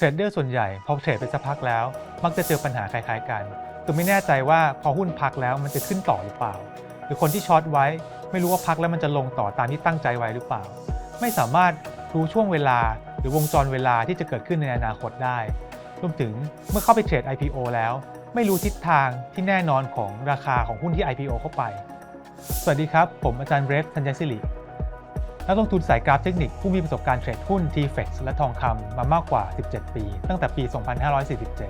เทรดเดอร์ส่วนใหญ่พอเทรดไปสักพักแล้ว มักจะเจอปัญหาคล้ายๆกัน คือไม่แน่ใจว่าพอหุ้นพักแล้วมันจะขึ้นต่อหรือเปล่า หรือคนที่ช็อตไว้ ไม่รู้ว่าพักแล้วมันจะลงต่อตามที่ตั้งใจไว้หรือเปล่า ไม่สามารถรู้ช่วงเวลา หรือวงจรเวลาที่จะเกิดขึ้นในอนาคตได้ รวมถึงเมื่อเข้าไปเทรด IPO แล้ว ไม่รู้ทิศทางที่แน่นอนของราคาของหุ้นที่ IPO เข้าไป สวัสดีครับ ผมอาจารย์เบรฟธัญญศิริ นักลงทุนสายกราฟเทคนิคผู้มีประสบการณ์เทรดหุ้น TFX และทองคำมามากกว่า 17 ปี ตั้งแต่ปี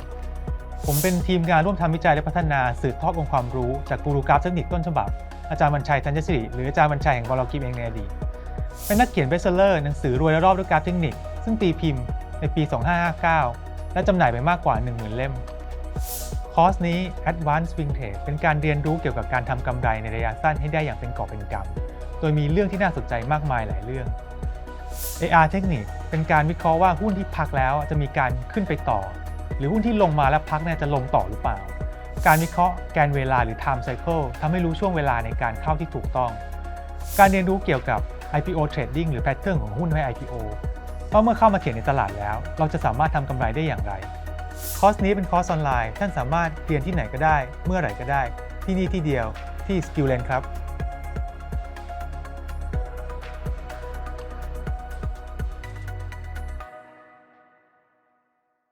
2547 ผมเป็นทีมงานร่วมทำวิจัยและพัฒนาสืบทอดองค์ความรู้จากกูรูกราฟเทคนิคต้นฉบับ อาจารย์บัญชัยธัญศิริหรืออาจารย์บัญชัยแห่งบอลกิมเองในอดีตเป็นนักเขียนเบสเซอร์หนังสือรวยและรอบด้วยกราฟเทคนิค ซึ่งตีพิมพ์ในปี 2559 และจำหน่ายไปมากกว่า 10,000 เล่มคอร์สนี้ Advanced Swing Trade เป็นการเรียนรู้เกี่ยวกับการทำกำไรในระยะสั้นให้ได้อย่างเป็นกอบเป็นกำ โดยมีเรื่องที่น่าสนใจมากมายหลายเรื่อง AR เทคนิคเป็นการวิเคราะห์ว่าหุ้นที่พักแล้วจะมีการขึ้นไปต่อ หรือหุ้นที่ลงมาแล้วพักเนี่ยจะลงต่อหรือเปล่า การวิเคราะห์แกนเวลาหรือ time cycle ทำให้รู้ช่วงเวลาในการเข้าที่ถูกต้อง การเรียนรู้เกี่ยวกับ IPO trading หรือ pattern ของหุ้นใน IPO ว่าเมื่อเข้ามาเทรดในตลาดแล้ว เราจะสามารถทำกำไรได้อย่างไร คอร์สนี้เป็นคอร์สออนไลน์ ท่านสามารถเรียนที่ไหนก็ได้ เมื่อไหร่ก็ได้ ที่นี่ที่เดียวที่ Skillland ครับ